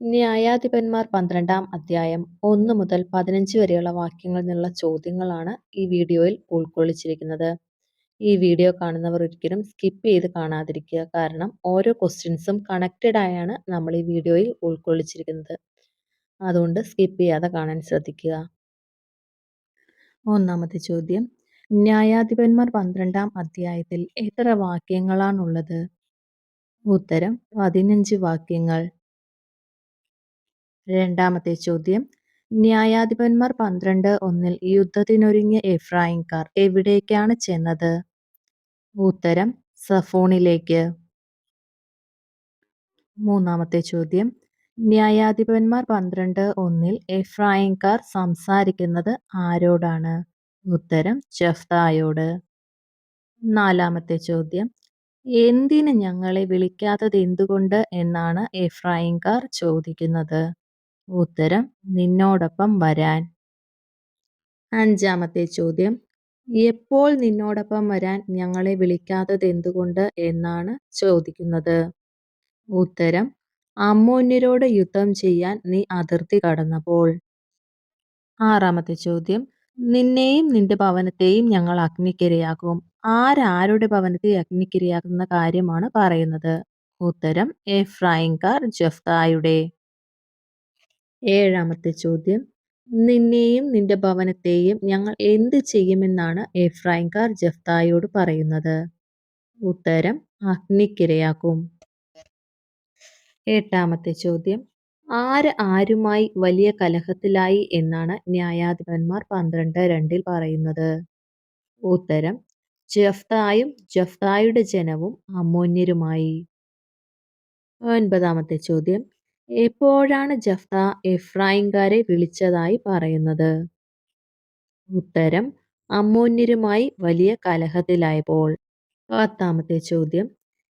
ന്യായാധിപന്മാർ പന്ത്രണ്ടാം അധ്യായം ഒന്ന് മുതൽ പതിനഞ്ച് വരെയുള്ള വാക്യങ്ങളിൽ നിന്നുള്ള ചോദ്യങ്ങളാണ് ഈ വീഡിയോയിൽ ഉൾക്കൊള്ളിച്ചിരിക്കുന്നത്. ഈ വീഡിയോ കാണുന്നവർ ഒരിക്കലും സ്കിപ്പ് ചെയ്ത് കാണാതിരിക്കുക. കാരണം ഓരോ ക്വസ്റ്റ്യൻസും കണക്റ്റഡ് ആയാണ് നമ്മൾ ഈ വീഡിയോയിൽ ഉൾക്കൊള്ളിച്ചിരിക്കുന്നത്. അതുകൊണ്ട് സ്കിപ്പ് ചെയ്യാതെ കാണാൻ ശ്രദ്ധിക്കുക. ഒന്നാമത്തെ ചോദ്യം ന്യായാധിപന്മാർ പന്ത്രണ്ടാം അധ്യായത്തിൽ എത്ര വാക്യങ്ങളാണുള്ളത്? ഉത്തരം പതിനഞ്ച് വാക്യങ്ങൾ. രണ്ടാമത്തെ ചോദ്യം ന്യായാധിപന്മാർ പന്ത്രണ്ട് ഒന്നിൽ യുദ്ധത്തിനൊരുങ്ങിയ എഫ്രായിംകാർ എവിടേക്കാണ് ചെന്നത്? ഉത്തരം സഫോണിലേക്ക്. മൂന്നാമത്തെ ചോദ്യം ന്യായാധിപന്മാർ പന്ത്രണ്ട് ഒന്നിൽ എഫ്രായിംകാർ സംസാരിക്കുന്നത് ആരോടാണ്? ഉത്തരം ജഫ്തായോട്. നാലാമത്തെ ചോദ്യം എന്തിന് ഞങ്ങളെ വിളിക്കാത്തത് എന്തുകൊണ്ട് എന്നാണ് എഫ്രായിംകാർ ചോദിക്കുന്നത്? ഉത്തരം നിന്നോടൊപ്പം വരാൻ. അഞ്ചാമത്തെ ചോദ്യം എപ്പോൾ നിന്നോടൊപ്പം വരാൻ ഞങ്ങളെ വിളിക്കാത്തത് എന്തുകൊണ്ട് എന്നാണ് ചോദിക്കുന്നത്? ഉത്തരം അമ്മോന്യരോട് യുദ്ധം ചെയ്യാൻ നീ അതിർത്തി കടന്നപ്പോൾ. ആറാമത്തെ ചോദ്യം നിന്നെയും നിന്റെ ഭവനത്തെയും ഞങ്ങൾ അഗ്നിക്കിരയാക്കും. ആരാരുടെ ഭവനത്തെ അഗ്നിക്കിരയാക്കുന്ന കാര്യമാണ് പറയുന്നത്? ഉത്തരം എഫ്രായിംകാർ ജഫ്തായുടെ. ഏഴാമത്തെ ചോദ്യം നിന്നെയും നിന്റെ ഭവനത്തെയും ഞങ്ങൾ എന്ത് ചെയ്യുമെന്നാണ് എഫ്രൈംകാർ ജഫ്തായോട് പറയുന്നത്? ഉത്തരം അഗ്നിക്കിരയാക്കും. എട്ടാമത്തെ ചോദ്യം ആര് ആരുമായി വലിയ കലഹത്തിലായി എന്നാണ് ന്യായാധിപന്മാർ പന്ത്രണ്ട് രണ്ടിൽ പറയുന്നത്? ഉത്തരം ജഫ്തായും ജഫ്തായുടെ ജനവും അമോന്യരുമായി ഒൻപതാമത്തെ ചോദ്യം എപ്പോഴാണ് ജഫ്ത എഫ്രായിംകാരെ വിളിച്ചതായി പറയുന്നത്? ഉത്തരം അമ്മോന്യരുമായി വലിയ കലഹത്തിലായപ്പോൾ. പത്താമത്തെ ചോദ്യം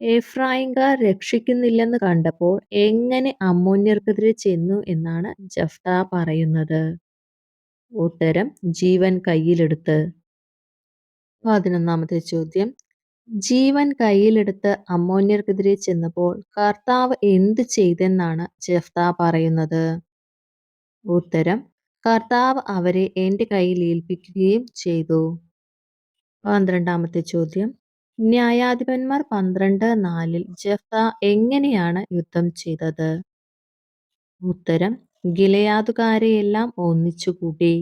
എഫ്രായിംകാർ രക്ഷിക്കുന്നില്ലെന്ന് കണ്ടപ്പോൾ എങ്ങനെ അമ്മോന്യർക്കെതിരെ ചെന്നു എന്നാണ് ജഫ്ത പറയുന്നത്? ഉത്തരം ജീവൻ കയ്യിലെടുത്ത്. പതിനൊന്നാമത്തെ ചോദ്യം ജീവൻ കയ്യിലെടുത്ത് അമ്മോന്യർക്കെതിരെ ചെന്നപ്പോൾ കർത്താവ് എന്ത് ചെയ്തെന്നാണ് ജഫ്ത പറയുന്നത്? ഉത്തരം കർത്താവ് അവരെ എന്റെ കയ്യിൽ ഏൽപ്പിക്കുകയും ചെയ്തു. പന്ത്രണ്ടാമത്തെ ചോദ്യം ന്യായാധിപന്മാർ പന്ത്രണ്ട് നാലിൽ ജഫ്ത എങ്ങനെയാണ് യുദ്ധം ചെയ്തത്? ഉത്തരം ഗിലയാതുകാരെയെല്ലാം ഒന്നിച്ചുകൂട്ടി.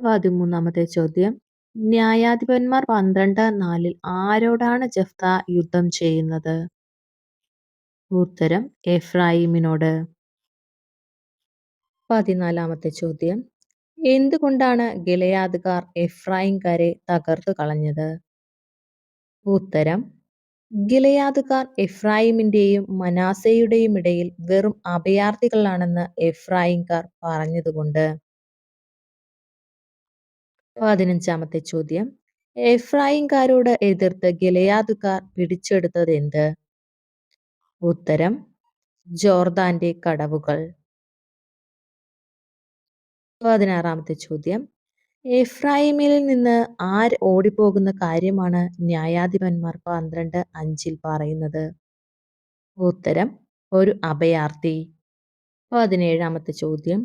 പതിമൂന്നാമത്തെ ചോദ്യം ന്യായാധിപന്മാർ പന്ത്രണ്ട് നാലിൽ ആരോടാണ് ജഫ്ത യുദ്ധം ചെയ്യുന്നത്? ഉത്തരം എഫ്രായിമിനോട് പതിനാലാമത്തെ ചോദ്യം എന്തുകൊണ്ടാണ് ഗിലയാദുകാർ എഫ്രായിംകാരെ തകർത്തു കളഞ്ഞത്? ഉത്തരം ഗിലയാദുകാർ എഫ്രായിമിന്റെയും മനാസയുടെയും ഇടയിൽ വെറും അഭയാർത്ഥികളാണെന്ന് എഫ്രായിംകാർ പറഞ്ഞതുകൊണ്ട്. പതിനഞ്ചാമത്തെ ചോദ്യം എഫ്രായിംകാരോട് എതിർത്ത് ഗിലയാദുകാർ പിടിച്ചെടുത്തത് എന്ത് ഉത്തരം ജോർദാന്റെ കടവുകൾ. പതിനാറാമത്തെ ചോദ്യം എഫ്രായിമിൽ നിന്ന് ആര് ഓടിപ്പോകുന്ന കാര്യമാണ് ന്യായാധിപന്മാർ പന്ത്രണ്ട് അഞ്ചിൽ പറയുന്നത്? ഉത്തരം ഒരു അഭയാർത്ഥി. പതിനേഴാമത്തെ ചോദ്യം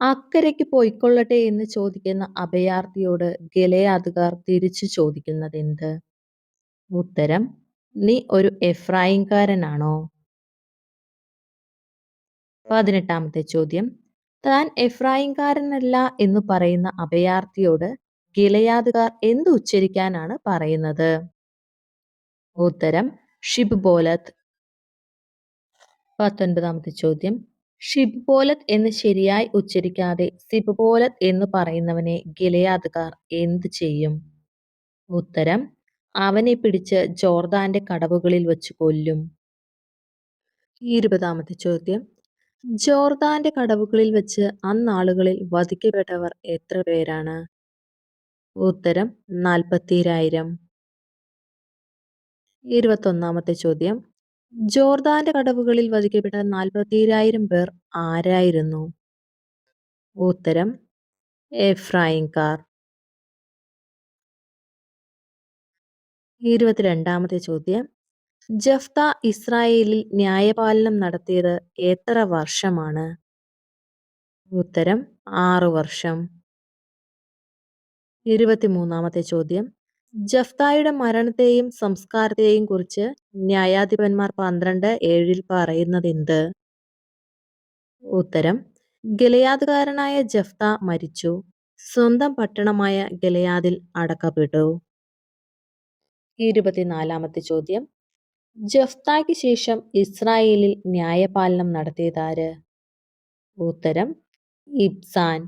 അക്കരയ്ക്ക് പോയിക്കൊള്ളട്ടെ എന്ന് ചോദിക്കുന്ന അഭയാർത്ഥിയോട് ഗലയാതുകാർ തിരിച്ചു ചോദിക്കുന്നത് ചോദിക്കുന്നതെന്ത്? ഉത്തരം നീ ഒരു എഫ്രായിംകാരനാണോ? പതിനെട്ടാമത്തെ ചോദ്യം താൻ എഫ്രായിംകാരനല്ല എന്ന് പറയുന്ന അഭയാർത്ഥിയോട് ഗിലയാതുകാർ എന്ത് ഉച്ചരിക്കാനാണ് പറയുന്നത്? ഉത്തരം ഷിബ് ബോലത്ത് പത്തൊൻപതാമത്തെ ചോദ്യം ഷിബ്ബോലത്ത് എന്ന് ശരിയായി ഉച്ചരിക്കാതെ സിബ്ബോലത്ത് എന്ന് പറയുന്നവനെ ഗിലയാദുകാർ എന്ത് ചെയ്യും? ഉത്തരം അവനെ പിടിച്ച് ജോർദാന്റെ കടവുകളിൽ വെച്ച് കൊല്ലും. ഇരുപതാമത്തെ ചോദ്യം ജോർദാന്റെ കടവുകളിൽ വെച്ച് അന്നാളുകളിൽ വധിക്കപ്പെട്ടവർ എത്ര പേരാണ്? ഉത്തരം നാൽപ്പത്തിരായിരം. ഇരുപത്തൊന്നാമത്തെ ചോദ്യം ജോർദാന്റെ കടവുകളിൽ വധിക്കപ്പെട്ട നാൽപ്പത്തിരായിരം പേർ ആരായിരുന്നു? ഉത്തരം എഫ്രായിംകാർ. ഇരുപത്തിരണ്ടാമത്തെ ചോദ്യം ജഫ്ത ഇസ്രായേലിൽ ന്യായപാലനം നടത്തിയത് എത്ര വർഷമാണ് ഉത്തരം ആറു വർഷം ഇരുപത്തിമൂന്നാമത്തെ ചോദ്യം ജഫ്തായുടെ മരണത്തെയും സംസ്കാരത്തെയും കുറിച്ച് ന്യായാധിപന്മാർ പന്ത്രണ്ട് ഏഴിൽ പറയുന്നതെന്ത്? ഉത്തരം ഗലയാദുകാരനായ ജഫ്ത മരിച്ചു. സ്വന്തം പട്ടണമായ ഗലയാദിൽ അടക്കപ്പെട്ടു. ഇരുപത്തിനാലാമത്തെ ചോദ്യം ജഫ്തായ്ക്ക് ശേഷം ഇസ്രായേലിൽ ന്യായപാലനം നടത്തിയതാര്? ഉത്തരം ഇബ്സാൻ.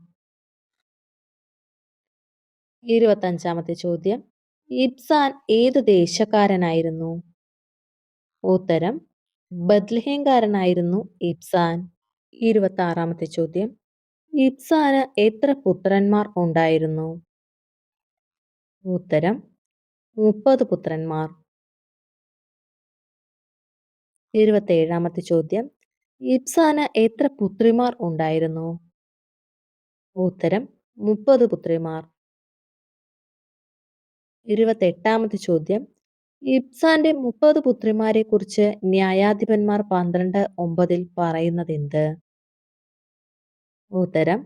ഇരുപത്തഞ്ചാമത്തെ ചോദ്യം ഇബ്സാൻ ഏത് ദേശക്കാരനായിരുന്നു? ഉത്തരം ബദ്ലഹേംകാരനായിരുന്നു ഇബ്സാൻ. ഇരുപത്തി ആറാമത്തെ ചോദ്യം ഇബ്സാന് എത്ര പുത്രന്മാർ ഉണ്ടായിരുന്നു? ഉത്തരം മുപ്പത് പുത്രന്മാർ. ഇരുപത്തേഴാമത്തെ ചോദ്യം ഇബ്സാന് എത്ര പുത്രിമാർ ഉണ്ടായിരുന്നു? ഉത്തരം മുപ്പത് പുത്രിമാർ. ഇരുപത്തെട്ടാമത്തെ ചോദ്യം. ഇബ്സാന്റെ മുപ്പത് പുത്രിമാരെ കുറിച്ച് ന്യായാധിപന്മാർ പന്ത്രണ്ട് ഒമ്പതിൽ പറയുന്നത് എന്ത് ഉത്തരം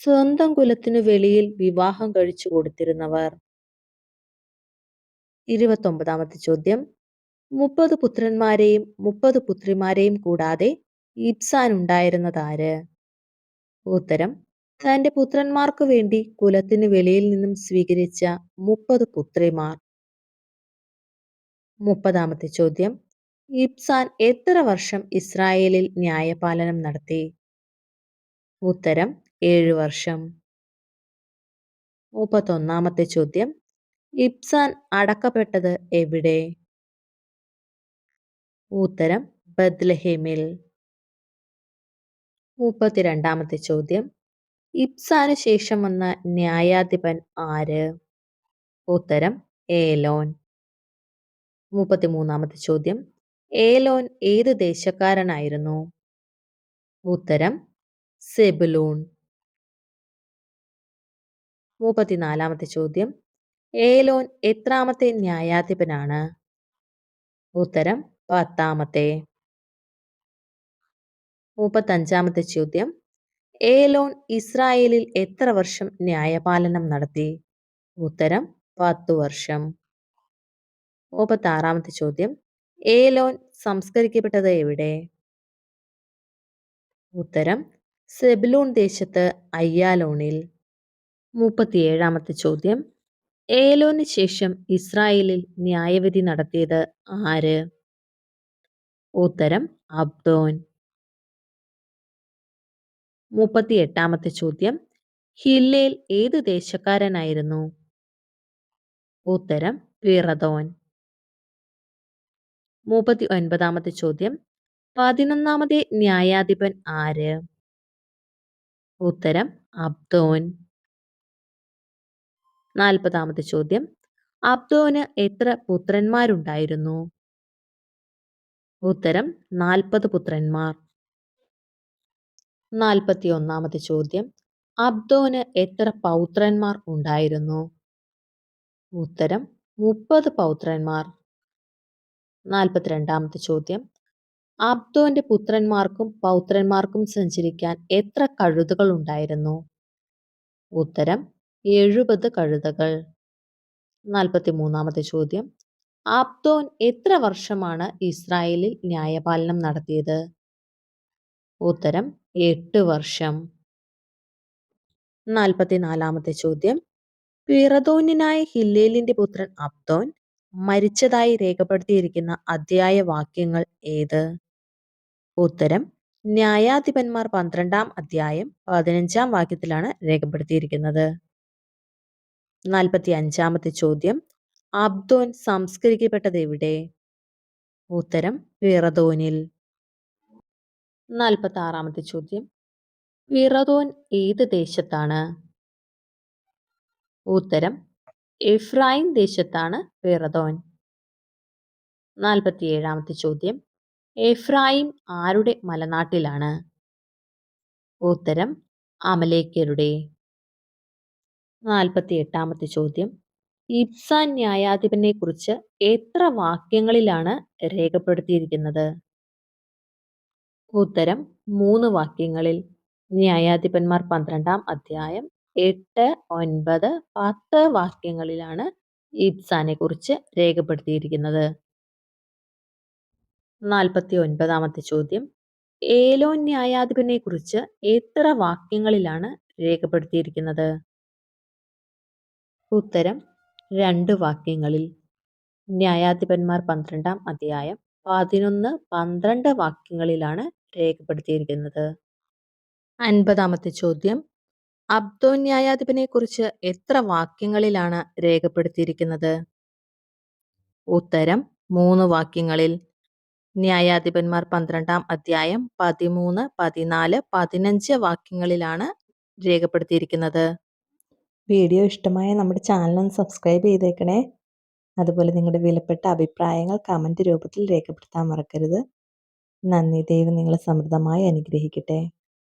സ്വന്തം കുലത്തിനു വെളിയിൽ വിവാഹം കഴിച്ചു കൊടുത്തിരുന്നവർ. ഇരുപത്തൊമ്പതാമത്തെ ചോദ്യം മുപ്പത് പുത്രന്മാരെയും മുപ്പത് പുത്രിമാരെയും കൂടാതെ ഇബ്സാൻ ഉണ്ടായിരുന്നതാര് ഉത്തരം തന്റെ പുത്രന്മാർക്ക് വേണ്ടി കുലത്തിന് വെളിയിൽ നിന്നും സ്വീകരിച്ച മുപ്പത് പുത്രിമാർ. മുപ്പതാമത്തെ ചോദ്യം. ഇബ്സാൻ എത്ര വർഷം ഇസ്രായേലിൽ ന്യായപാലനം നടത്തി? ഉത്തരം ഏഴു വർഷം. മുപ്പത്തൊന്നാമത്തെ ചോദ്യം. ഇബ്സാൻ അടക്കപ്പെട്ടത് എവിടെ? ഉത്തരം ബദ്ലഹേമിൽ മുപ്പത്തിരണ്ടാമത്തെ ചോദ്യം. ഇബ്സാന് ശേഷം വന്ന ന്യായാധിപൻ ആര്? ഉത്തരം ഏലോൻ. മുപ്പത്തിമൂന്നാമത്തെ ചോദ്യം ഏലോൻ ഏത് ദേശക്കാരനായിരുന്നു? ഉത്തരം സെബുലൂൺ. മുപ്പത്തിനാലാമത്തെ ചോദ്യം ഏലോൻ എത്രാമത്തെ ന്യായാധിപനാണ്? ഉത്തരം പത്താമത്തെ. മുപ്പത്തഞ്ചാമത്തെ ചോദ്യം ഏലോൻ ഇസ്രായേലിൽ എത്ര വർഷം ന്യായപാലനം നടത്തി? ഉത്തരം പത്തു വർഷം. മുപ്പത്താറാമത്തെ ചോദ്യം. ഏലോൻ സംസ്കരിക്കപ്പെട്ടത് എവിടെ? ഉത്തരം സെബിലൂൺ ദേശത്ത് അയ്യാലോണിൽ. മുപ്പത്തിയേഴാമത്തെ ചോദ്യം. ഏലോന് ശേഷം ഇസ്രായേലിൽ ന്യായവിധി നടത്തിയത് ആര്? ഉത്തരം അബ്ദോൻ. മുപ്പത്തി എട്ടാമത്തെ ചോദ്യം. ഹില്ലേൽ ഏത് ദേശക്കാരനായിരുന്നു? ഉത്തരം പിറതോൻ. മുപ്പത്തി ഒൻപതാമത്തെ ചോദ്യം. പതിനൊന്നാമത്തെ ന്യായാധിപൻ ആര്? ഉത്തരം അബ്ദോൻ. നാൽപ്പതാമത്തെ ചോദ്യം. അബ്ദോന് എത്ര പുത്രന്മാരുണ്ടായിരുന്നു? ഉത്തരം നാൽപ്പത് പുത്രന്മാർ. നാൽപ്പത്തി ഒന്നാമത്തെ ചോദ്യം. അബ്ദോന് എത്ര പൗത്രന്മാർ ഉണ്ടായിരുന്നു? ഉത്തരം മുപ്പത് പൗത്രന്മാർ. നാൽപ്പത്തിരണ്ടാമത്തെ ചോദ്യം. അബ്ദോന്റെ പുത്രന്മാർക്കും പൗത്രന്മാർക്കും സഞ്ചരിക്കാൻ എത്ര കഴുതകൾ ഉണ്ടായിരുന്നു? ഉത്തരം എഴുപത് കഴുതകൾ. നാൽപ്പത്തി മൂന്നാമത്തെ ചോദ്യം. അബ്ദോൻ എത്ര വർഷമാണ് ഇസ്രായേലിൽ ന്യായപാലനം നടത്തിയത്? ഉത്തരം എട്ട് വർഷം. നാൽപ്പത്തിനാലാമത്തെ ചോദ്യം. പിറതോന്യനായ ഹില്ലേലിന്റെ പുത്രൻ അബ്ദോൻ മരിച്ചതായി രേഖപ്പെടുത്തിയിരിക്കുന്ന അധ്യായ വാക്യങ്ങൾ ഏത്? ഉത്തരം ന്യായാധിപന്മാർ പന്ത്രണ്ടാം അധ്യായം പതിനഞ്ചാം വാക്യത്തിലാണ് രേഖപ്പെടുത്തിയിരിക്കുന്നത്. നാൽപ്പത്തി അഞ്ചാമത്തെ ചോദ്യം അബ്ദോൻ സംസ്കരിക്കപ്പെട്ടത് എവിടെ? ഉത്തരം പിറതോനിൽ നാൽപ്പത്തി ആറാമത്തെ ചോദ്യം. വിറതോൻ ഏത് ദേശത്താണ്? ഉത്തരം ഇഫ്രായിം ദേശത്താണ് പിറതോൻ നാൽപ്പത്തിയേഴാമത്തെ ചോദ്യം എഫ്രായിം ആരുടെ മലനാട്ടിലാണ്? ഉത്തരം അമലേക്കരുടെ നാൽപ്പത്തി എട്ടാമത്തെ ചോദ്യം ഇബ്സാൻ ന്യായാധിപനെ കുറിച്ച് എത്ര വാക്യങ്ങളിലാണ് രേഖപ്പെടുത്തിയിരിക്കുന്നത്? ഉത്തരം മൂന്ന് വാക്യങ്ങളിൽ. ന്യായാധിപന്മാർ പന്ത്രണ്ടാം അധ്യായം എട്ട്, ഒൻപത്, പത്ത് വാക്യങ്ങളിലാണ് ഇബ്സാനെക്കുറിച്ച് രേഖപ്പെടുത്തിയിരിക്കുന്നത്. നാൽപ്പത്തി ഒൻപതാമത്തെ ചോദ്യം. ഏലോ ന്യായാധിപനെ കുറിച്ച് എത്ര വാക്യങ്ങളിലാണ് രേഖപ്പെടുത്തിയിരിക്കുന്നത്? ഉത്തരം രണ്ട് വാക്യങ്ങളിൽ. ന്യായാധിപന്മാർ പന്ത്രണ്ടാം അധ്യായം പതിനൊന്ന്, പന്ത്രണ്ട് വാക്യങ്ങളിലാണ് രേഖപ്പെടുത്തിയിരിക്കുന്നത്. അൻപതാമത്തെ ചോദ്യം. അബ്ദോ ന്യായാധിപനെ കുറിച്ച് എത്ര വാക്യങ്ങളിലാണ് രേഖപ്പെടുത്തിയിരിക്കുന്നത്? ഉത്തരം മൂന്ന് വാക്യങ്ങളിൽ. ന്യായാധിപന്മാർ പന്ത്രണ്ടാം അധ്യായം പതിമൂന്ന്, പതിനാല്, പതിനഞ്ച് വാക്യങ്ങളിലാണ് രേഖപ്പെടുത്തിയിരിക്കുന്നത്. വീഡിയോ ഇഷ്ടമായ നമ്മുടെ ചാനൽ ഒന്ന് സബ്സ്ക്രൈബ് ചെയ്തേക്കണേ. അതുപോലെ നിങ്ങളുടെ വിലപ്പെട്ട അഭിപ്രായങ്ങൾ കമന്റ് രൂപത്തിൽ രേഖപ്പെടുത്താൻ മറക്കരുത്. നന്ദി. ദൈവം നിങ്ങളെ സമൃദ്ധമായി അനുഗ്രഹിക്കട്ടെ.